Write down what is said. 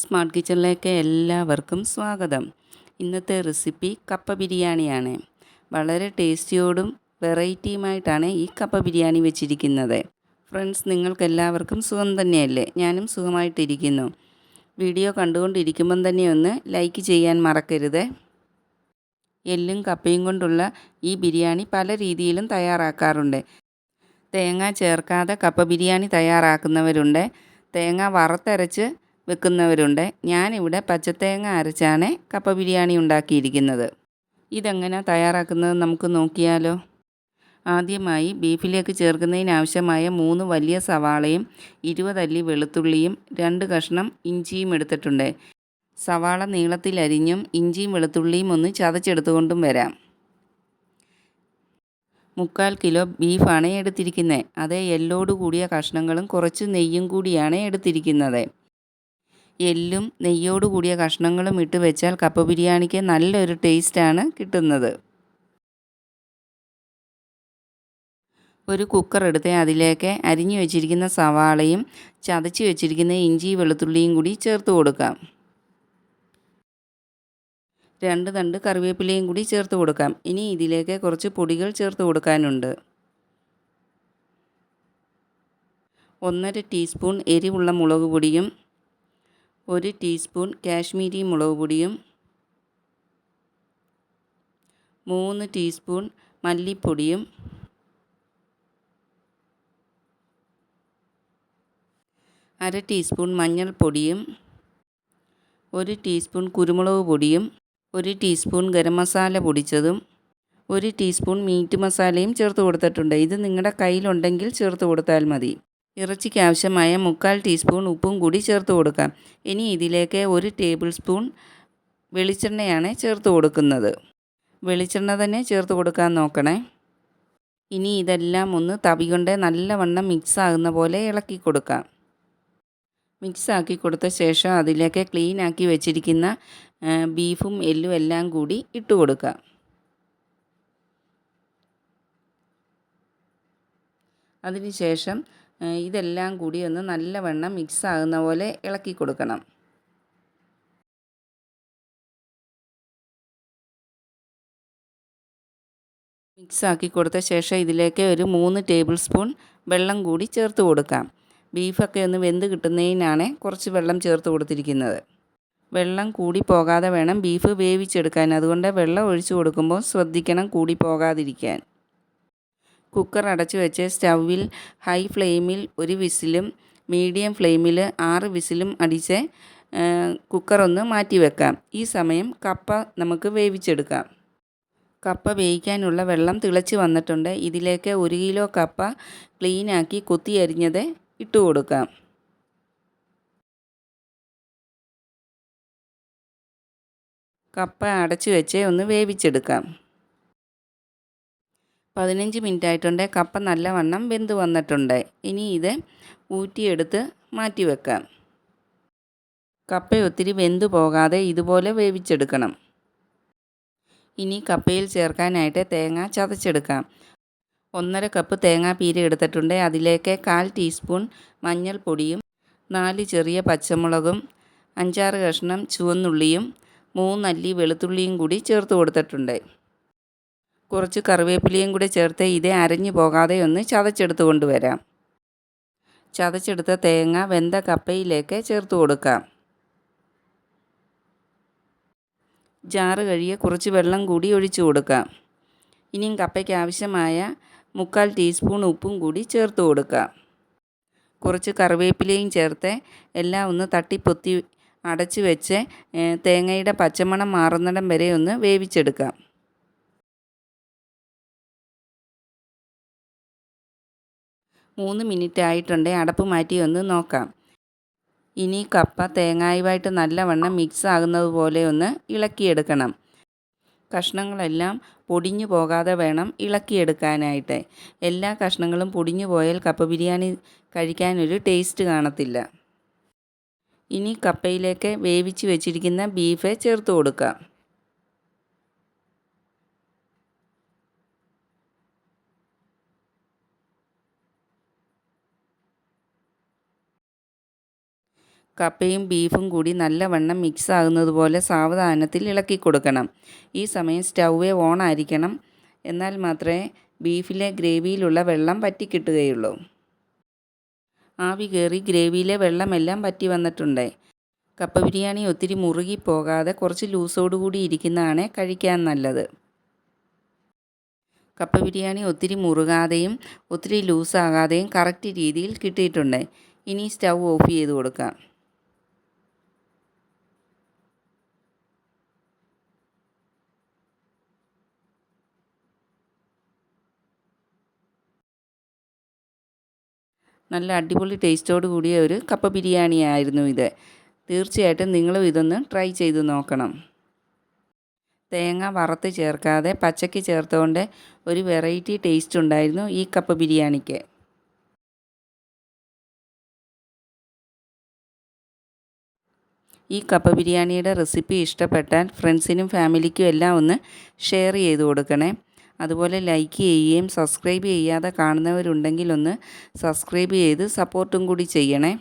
Smart കിച്ചണിലേക്ക് എല്ലാവർക്കും സ്വാഗതം. ഇന്നത്തെ റെസിപ്പി കപ്പ ബിരിയാണിയാണ്. വളരെ ടേസ്റ്റിയോടും വെറൈറ്റിയുമായിട്ടാണ് ഈ കപ്പ ബിരിയാണി വെച്ചിരിക്കുന്നത്. ഫ്രണ്ട്സ് നിങ്ങൾക്കെല്ലാവർക്കും സുഖം തന്നെയല്ലേ? ഞാനും സുഖമായിട്ടിരിക്കുന്നു. വീഡിയോ കണ്ടുകൊണ്ടിരിക്കുമ്പം തന്നെ ഒന്ന് ലൈക്ക് ചെയ്യാൻ മറക്കരുത്. എല്ലും കപ്പയും കൊണ്ടുള്ള ഈ ബിരിയാണി പല രീതിയിലും തയ്യാറാക്കാറുണ്ട്. തേങ്ങ ചേർക്കാതെ കപ്പ ബിരിയാണി തയ്യാറാക്കുന്നവരുണ്ട്. തേങ്ങ വറുത്തരച്ച് വെക്കുന്നവരുണ്ട്. ഞാനിവിടെ പച്ചത്തേങ്ങ അരച്ചാണ് കപ്പ ബിരിയാണി ഉണ്ടാക്കിയിരിക്കുന്നത്. ഇതെങ്ങനെ തയ്യാറാക്കുന്നത് നമുക്ക് നോക്കിയാലോ? ആദ്യമായി ബീഫിലേക്ക് ചേർക്കുന്നതിനാവശ്യമായ മൂന്ന് വലിയ സവാളയും ഇരുപതല്ലി വെളുത്തുള്ളിയും രണ്ട് കഷ്ണം ഇഞ്ചിയും എടുത്തിട്ടുണ്ട്. സവാള നീളത്തിലരിഞ്ഞും ഇഞ്ചിയും വെളുത്തുള്ളിയും ഒന്ന് ചതച്ചെടുത്തുകൊണ്ടും വരാം. മുക്കാൽ കിലോ ബീഫാണ് എടുത്തിരിക്കുന്നത്. അതേ എല്ലോട് കൂടിയ കഷ്ണങ്ങളും കുറച്ച് നെയ്യും കൂടിയാണ് എടുത്തിരിക്കുന്നത്. എല്ലും നെയ്യോട് കൂടിയ കഷ്ണങ്ങളും ഇട്ട് വെച്ചാൽ കപ്പ ബിരിയാണിക്ക് നല്ലൊരു ടേസ്റ്റാണ് കിട്ടുന്നത്. ഒരു കുക്കർ എടുത്ത് അതിലേക്ക് അരിഞ്ഞു വെച്ചിരിക്കുന്ന സവാളയും ചതച്ച് വെച്ചിരിക്കുന്ന ഇഞ്ചി വെളുത്തുള്ളിയും കൂടി ചേർത്ത് കൊടുക്കാം. രണ്ട് തണ്ട് കറിവേപ്പിലയും കൂടി ചേർത്ത് കൊടുക്കാം. ഇനി ഇതിലേക്ക് കുറച്ച് പൊടികൾ ചേർത്ത് കൊടുക്കാനുണ്ട്. ഒന്നര ടീസ്പൂൺ എരിവുള്ള മുളക് പൊടിയും ഒരു ടീസ്പൂൺ കാശ്മീരി മുളക് പൊടിയും മൂന്ന് ടീസ്പൂൺ മല്ലിപ്പൊടിയും അര ടീസ്പൂൺ മഞ്ഞൾപ്പൊടിയും ഒരു ടീസ്പൂൺ കുരുമുളക് പൊടിയും ഒരു ടീസ്പൂൺ ഗരം മസാല പൊടിച്ചതും ഒരു ടീസ്പൂൺ മീറ്റ് മസാലയും ചേർത്ത് കൊടുത്തിട്ടുണ്ട്. ഇത് നിങ്ങളുടെ കയ്യിലുണ്ടെങ്കിൽ ചേർത്ത് കൊടുത്താൽ മതി. ഇറച്ചിക്ക് ആവശ്യമായ മുക്കാൽ ടീസ്പൂൺ ഉപ്പും കൂടി ചേർത്ത് കൊടുക്കാം. ഇനി ഇതിലേക്ക് ഒരു ടേബിൾ സ്പൂൺ വെളിച്ചെണ്ണയാണ് ചേർത്ത് കൊടുക്കുന്നത്. വെളിച്ചെണ്ണ തന്നെ ചേർത്ത് കൊടുക്കാൻ നോക്കണേ. ഇനി ഇതെല്ലാം ഒന്ന് തവി കൊണ്ട് നല്ലവണ്ണം മിക്സ് ആകുന്ന പോലെ ഇളക്കി കൊടുക്കാം. മിക്സ് ആക്കി കൊടുത്ത ശേഷം അതിലേക്ക് ക്ലീൻ ആക്കി വെച്ചിരിക്കുന്ന ബീഫും എല്ലും എല്ലാം കൂടി ഇട്ട് കൊടുക്കാം. അതിനുശേഷം ഇതെല്ലാം കൂടി ഒന്ന് നല്ലവണ്ണം മിക്സ് ആകുന്ന പോലെ ഇളക്കി കൊടുക്കണം. മിക്സ് ആക്കി കൊടുത്ത ശേഷം ഇതിലേക്ക് ഒരു മൂന്ന് ടേബിൾ സ്പൂൺ വെള്ളം കൂടി ചേർത്ത് കൊടുക്കാം. ബീഫൊക്കെ ഒന്ന് വെന്ത് കിട്ടുന്നതിനാണ് കുറച്ച് വെള്ളം ചേർത്ത് കൊടുത്തിരിക്കുന്നത്. വെള്ളം കൂടി പോകാതെ വേണം ബീഫ് വേവിച്ചെടുക്കാൻ. അതുകൊണ്ട് വെള്ളം ഒഴിച്ചു കൊടുക്കുമ്പോൾ ശ്രദ്ധിക്കണം കൂടി പോകാതിരിക്കാൻ. കുക്കർ അടച്ചു വെച്ച് സ്റ്റൗവിൽ ഹൈ ഫ്ലെയിമിൽ ഒരു വിസിലും മീഡിയം ഫ്ലെയിമിൽ ആറ് വിസിലും അടിച്ച് കുക്കർ ഒന്ന് മാറ്റി വെക്കാം. ഈ സമയം കപ്പ നമുക്ക് വേവിച്ചെടുക്കാം. കപ്പ വേവിക്കാനുള്ള വെള്ളം തിളച്ച് വന്നിട്ടുണ്ട്. ഇതിലേക്ക് ഒരു കിലോ കപ്പ ക്ലീനാക്കി കൊത്തി അരിഞ്ഞത് ഇട്ടു കൊടുക്കാം. കപ്പ അടച്ചു വെച്ച് ഒന്ന് വേവിച്ചെടുക്കാം. പതിനഞ്ച് മിനിറ്റ് ആയിട്ടുണ്ട് കപ്പ നല്ലവണ്ണം വെന്ത് വന്നിട്ടുണ്ട്. ഇനി ഇത് ഊറ്റിയെടുത്ത് മാറ്റി വെക്കാം കപ്പ ഒത്തിരി വെന്ത് പോകാതെ ഇതുപോലെ വേവിച്ചെടുക്കണം. ഇനി കപ്പയിൽ ചേർക്കാനായിട്ട് തേങ്ങ ചതച്ചെടുക്കാം. ഒന്നര കപ്പ് തേങ്ങാപ്പീര എടുത്തിട്ടുണ്ട്. അതിലേക്ക് കാൽ ടീസ്പൂൺ മഞ്ഞൾപ്പൊടിയും നാല് ചെറിയ പച്ചമുളകും അഞ്ചാറ് കഷ്ണം ചുവന്നുള്ളിയും മൂന്നല്ലി വെളുത്തുള്ളിയും കൂടി ചേർത്ത് കൊടുത്തിട്ടുണ്ട്. കുറച്ച് കറിവേപ്പിലയും കൂടി ചേർത്ത് ഇത് അരഞ്ഞു പോകാതെ ഒന്ന് ചതച്ചെടുത്ത് കൊണ്ടുവരാം. ചതച്ചെടുത്ത തേങ്ങ വെന്ത കപ്പയിലേക്ക് ചേർത്ത് കൊടുക്കാം. ജാറ് കഴിയെ കുറച്ച് വെള്ളം കൂടി ഒഴിച്ചു കൊടുക്കാം. ഇനിയും കപ്പയ്ക്ക് ആവശ്യമായ മുക്കാൽ ടീസ്പൂൺ ഉപ്പും കൂടി ചേർത്ത് കൊടുക്കാം. കുറച്ച് കറിവേപ്പിലയും ചേർത്ത് എല്ലാം ഒന്ന് തട്ടിപ്പൊത്തി അടച്ച് വെച്ച് തേങ്ങയുടെ പച്ചമണം മാറുന്നിടം വരെ ഒന്ന് വേവിച്ചെടുക്കാം. മൂന്ന് മിനിറ്റ് ആയിട്ടുണ്ട് അടപ്പ് മാറ്റി ഒന്ന് നോക്കാം. ഇനി കപ്പ തേങ്ങായുമായിട്ട് നല്ലവണ്ണം മിക്സ് ആകുന്നത് പോലെ ഒന്ന് ഇളക്കിയെടുക്കണം. കഷ്ണങ്ങളെല്ലാം പൊടിഞ്ഞു പോകാതെ വേണം ഇളക്കിയെടുക്കാനായിട്ട്. എല്ലാ കഷ്ണങ്ങളും പൊടിഞ്ഞു പോയാൽ കപ്പ ബിരിയാണി കഴിക്കാനൊരു ടേസ്റ്റ് കാണത്തില്ല. ഇനി കപ്പയിലേക്ക് വേവിച്ച് വെച്ചിരിക്കുന്ന ബീഫ് ചേർത്ത് കൊടുക്കാം. കപ്പയും ബീഫും കൂടി നല്ലവണ്ണം മിക്സ് ആകുന്നത് പോലെ സാവധാനത്തിൽ ഇളക്കി കൊടുക്കണം. ഈ സമയം സ്റ്റൗവേ ഓൺ ആയിരിക്കണം എന്നാൽ മാത്രമേ ബീഫിലെ ഗ്രേവിയിലുള്ള വെള്ളം പറ്റിക്കിട്ടുകയുള്ളൂ. ആവി കയറി ഗ്രേവിയിലെ വെള്ളമെല്ലാം പറ്റി വന്നിട്ടുണ്ട്. കപ്പ ബിരിയാണി ഒത്തിരി മുറുകി പോകാതെ കുറച്ച് ലൂസോടുകൂടി ഇരിക്കുന്നതാണ് കഴിക്കാൻ നല്ലത്. കപ്പ ബിരിയാണി ഒത്തിരി മുറുകാതെയും ഒത്തിരി ലൂസാകാതെയും കറക്റ്റ് രീതിയിൽ കിട്ടിയിട്ടുണ്ട്. ഇനി സ്റ്റൗ ഓഫ് ചെയ്ത് കൊടുക്കാം. നല്ല അടിപൊളി ടേസ്റ്റോട് കൂടിയ ഒരു കപ്പ ബിരിയാണി ആയിരുന്നു ഇത്. തീർച്ചയായിട്ടും നിങ്ങളും ഇതൊന്ന് ട്രൈ ചെയ്ത് നോക്കണം. തേങ്ങ വറുത്ത് ചേർക്കാതെ പച്ചയ്ക്ക് ചേർത്തുകൊണ്ട് ഒരു വെറൈറ്റി ടേസ്റ്റ് ഉണ്ടായിരുന്നു ഈ കപ്പ ബിരിയാണിക്ക്. ഈ കപ്പ ബിരിയാണിയുടെ റെസിപ്പി ഇഷ്ടപ്പെട്ടാൽ ഫ്രണ്ട്സിനും ഫാമിലിക്കും എല്ലാം ഒന്ന് ഷെയർ ചെയ്ത് കൊടുക്കണേ. അതുപോലെ ലൈക്ക് ചെയ്യുകയും സബ്സ്ക്രൈബ് ചെയ്യാതെ കാണുന്നവരുണ്ടെങ്കിൽ ഒന്ന് സബ്സ്ക്രൈബ് ചെയ്ത് സപ്പോർട്ടും കൂടി ചെയ്യണേ.